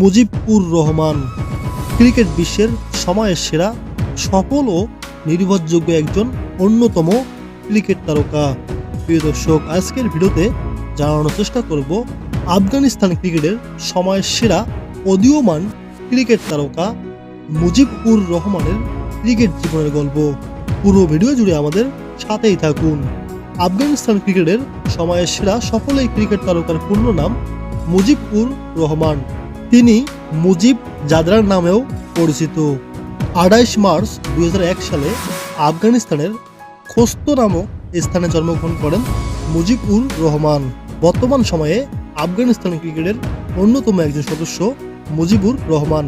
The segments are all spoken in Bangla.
মুজিবুর রহমান। ক্রিকেট বিশ্বের সময়ের সেরা, সফল ও নির্ভরযোগ্য একজন অন্যতম ক্রিকেট তারকা। প্রিয় দর্শক, আজকের ভিডিওতে জানানোর চেষ্টা করব আফগানিস্তান ক্রিকেটের সময়ের সেরা অদীয়মান ক্রিকেট তারকা মুজিবুর রহমানের ক্রিকেট জীবনের গল্প। পুরো ভিডিও জুড়ে আমাদের সাথেই থাকুন। আফগানিস্তান ক্রিকেটের সময়ের সেরা, সফল এই ক্রিকেট তারকার পূর্ণ নাম মুজিবুর রহমান। তিনি মুজিব জাদরার নামেও পরিচিত। আঠাইশ মার্চ দু হাজার এক সালে আফগানিস্তানের খোস্ত নামক স্থানে জন্মগ্রহণ করেন মুজিবুর রহমান। বর্তমান সময়ে আফগানিস্তান ক্রিকেটের অন্যতম একজন সদস্য মুজিবুর রহমান।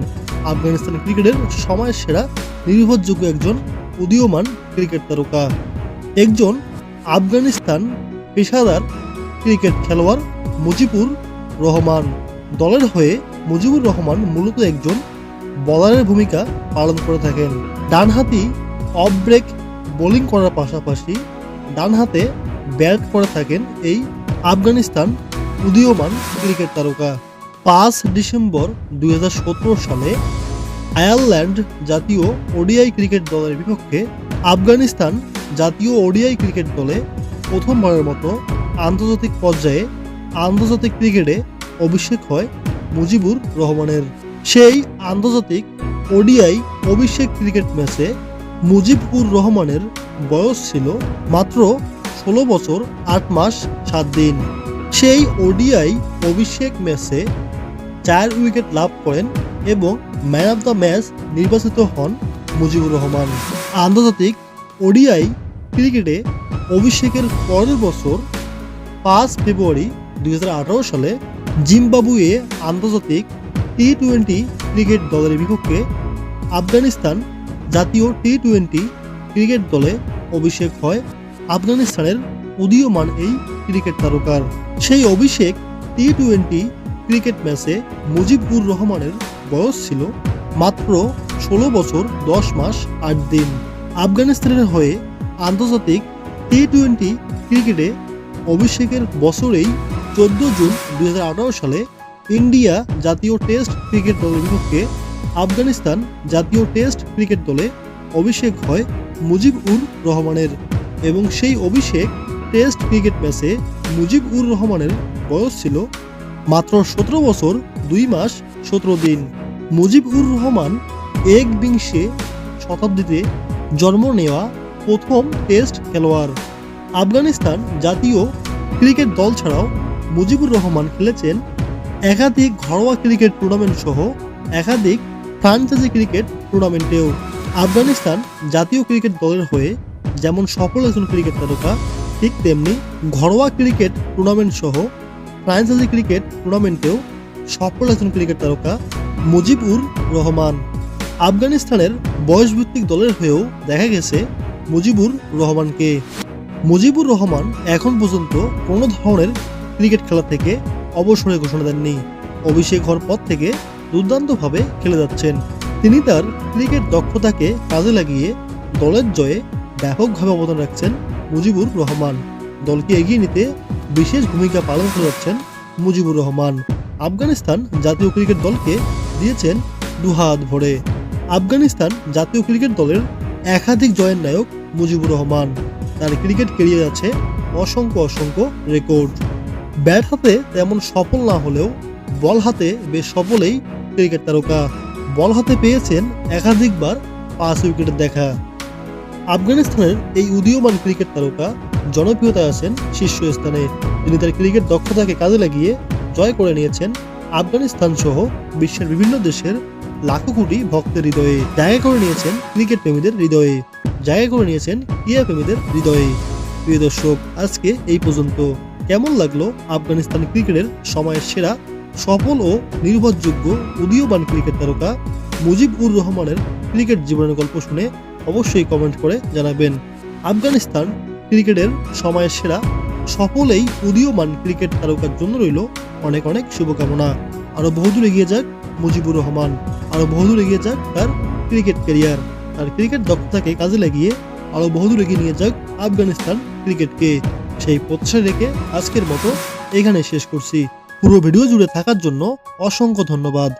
আফগানিস্তান ক্রিকেটের সময়ের সেরা নির্ভরযোগ্য একজন উদীয়মান ক্রিকেট তারকা। একজন আফগানিস্তান পেশাদার ক্রিকেট খেলোয়াড় মুজিবুর রহমান। দলের হয়ে মুজিবুর রহমান মূলত একজন বলারের ভূমিকা পালন করে থাকেন। ডানহাতি অফ ব্রেক বোলিং করার পাশাপাশি ডান হাতে ব্যাট করে থাকেন এই আফগানিস্তান উদীয়মান ক্রিকেট তারকা। পাঁচ ডিসেম্বর দুই হাজার সতেরো সালে আয়ারল্যান্ড জাতীয় ওডিআই ক্রিকেট দলের বিপক্ষে আফগানিস্তান জাতীয় ওডিআই ক্রিকেট দলে প্রথমবারের মতো আন্তর্জাতিক পর্যায়ে আন্তর্জাতিক ক্রিকেটে অভিষেক হয় মুজিবুর রহমানের সেই আন্তর্জাতিক ওডিআই অভিষেক ক্রিকেট ম্যাচে মুজিবুর রহমানের বয়স ছিল মাত্র ষোলো বছর আট মাস সাত দিন। সেই ওডিআই অভিষেক ম্যাচে চার উইকেট লাভ করেন এবং ম্যান অব দ্য ম্যাচ নির্বাচিত হন মুজিবুর রহমান। আন্তর্জাতিক ওডিআই ক্রিকেটে অভিষেকের পরের বছর পাঁচ ফেব্রুয়ারি দুই হাজার আঠারো সালে জিম্বাবুয়ে আন্তর্জাতিক টি টোয়েন্টি ক্রিকেট দলের বিপক্ষে আফগানিস্তান জাতীয় টি টোয়েন্টি ক্রিকেট দলে অভিষেক হয় আফগানিস্তানের উদীয়মান এই ক্রিকেট তারকার। সেই অভিষেক টি টোয়েন্টি ক্রিকেট ম্যাচে মুজিবুর রহমানের বয়স ছিল মাত্র ষোলো বছর দশ মাস আট দিন। আফগানিস্তানের হয়ে আন্তর্জাতিক টি টোয়েন্টি ক্রিকেটে অভিষেকের বছরেই চোদ্দ জুন দুই হাজার আঠারো সালে ইন্ডিয়া জাতীয় টেস্ট ক্রিকেট দলের বিপক্ষে আফগানিস্তান জাতীয় টেস্ট ক্রিকেট দলে অভিষেক হয় মুজিব উর রহমানের এবং সেই অভিষেক টেস্ট ক্রিকেট ম্যাচে মুজিব উর রহমানের বয়স ছিল মাত্র সতেরো বছর দুই মাস সতেরো দিন। মুজিব উর রহমান এক বিংশে শতাব্দীতে জন্ম নেওয়া প্রথম টেস্ট খেলোয়াড়। আফগানিস্তান জাতীয় ক্রিকেট দল ছাড়াও মুজিবুর রহমান খেলেছেন একাধিক ঘরোয়া ক্রিকেট টুর্নামেন্ট সহ একাধিক ফ্রাঞ্চাইজি ক্রিকেট টুর্নামেন্টেও আফগানিস্তান জাতীয় ক্রিকেট দলের হয়ে যেমন সফল একজন ক্রিকেট তারকা, ঠিক তেমনি ঘরোয়া ক্রিকেট টুর্নামেন্ট সহ ফ্রাঞ্চাইজি ক্রিকেট টুর্নামেন্টেও সফল একজন ক্রিকেট তারকা মুজিবুর রহমান। আফগানিস্তানের বয়সভিত্তিক দলের হয়েও দেখা গেছে মুজিবুর রহমানকে। মুজিবুর রহমান এখন পর্যন্ত কোনো ধরনের ক্রিকেট খেলা থেকে অবসরের ঘোষণা দেননি। অভিষেক হওয়ার পর থেকে দুর্দান্তভাবে খেলে যাচ্ছেন। তিনি তার ক্রিকেট দক্ষতাকে কাজে লাগিয়ে দলের জয়ে ব্যাপকভাবে অবদান রাখছেন মুজিবুর রহমান। দলকে এগিয়ে নিতে বিশেষ ভূমিকা পালন করে যাচ্ছেন মুজিবুর রহমান। আফগানিস্তান জাতীয় ক্রিকেট দলকে দিয়েছেন দুহাত ভরে। আফগানিস্তান জাতীয় ক্রিকেট দলের একাধিক জয়ের নায়ক মুজিবুর রহমান। তার ক্রিকেট কেরিয়ার আছে অসংখ্য অসংখ্য রেকর্ড। ব্যাট হাতে তেমন সফল না হলেও বল হাতে বেশ সফলেই ক্রিকেট তারকা। বল হাতে পেয়েছেন একাধিকবার পাঁচ উইকেটের দেখা। আফগানিস্তানের এই উদীয়মান ক্রিকেট তারকা জনপ্রিয়তা আছেন শীর্ষস্থানে। তিনি তার ক্রিকেট দক্ষতাকে কাজে লাগিয়ে জয় করে নিয়েছেন আফগানিস্তান সহ বিশ্বের বিভিন্ন দেশের লাখো কোটি ভক্তের হৃদয়ে। জায়গা করে নিয়েছেন ক্রিকেট প্রেমীদের হৃদয়ে। জায়গা করে নিয়েছেন ক্রীড়া প্রেমীদের হৃদয়ে। প্রিয় দর্শক, আজকে এই পর্যন্ত। কেমন লাগল আফগানিস্তান ক্রিকেটের সময়ের সেরা, সফল ও নির্ভরযোগ্য উদীয়মান ক্রিকেট তারকা মুজিব উর রহমানের ক্রিকেট জীবনের গল্প শুনে অবশ্যই কমেন্ট করে জানাবেন। আফগানিস্তান ক্রিকেটের সময়ের সেরা, সফল এই উদীয়মান ক্রিকেট তারকার জন্য রইল অনেক অনেক শুভকামনা। আরও বহুদূর এগিয়ে যাক মুজিবুর রহমান। আরও বহুদূর এগিয়ে যাক তার ক্রিকেট ক্যারিয়ার। তার ক্রিকেট দক্ষতাকে কাজে লাগিয়ে আরও বহুদূর এগিয়ে নিয়ে যাক আফগানিস্তান ক্রিকেটকে। সেই প্রত্যাশা রেখে আজকের মতো এখানে শেষ করছি। পুরো ভিডিও জুড়ে থাকার জন্য অসংখ্য ধন্যবাদ।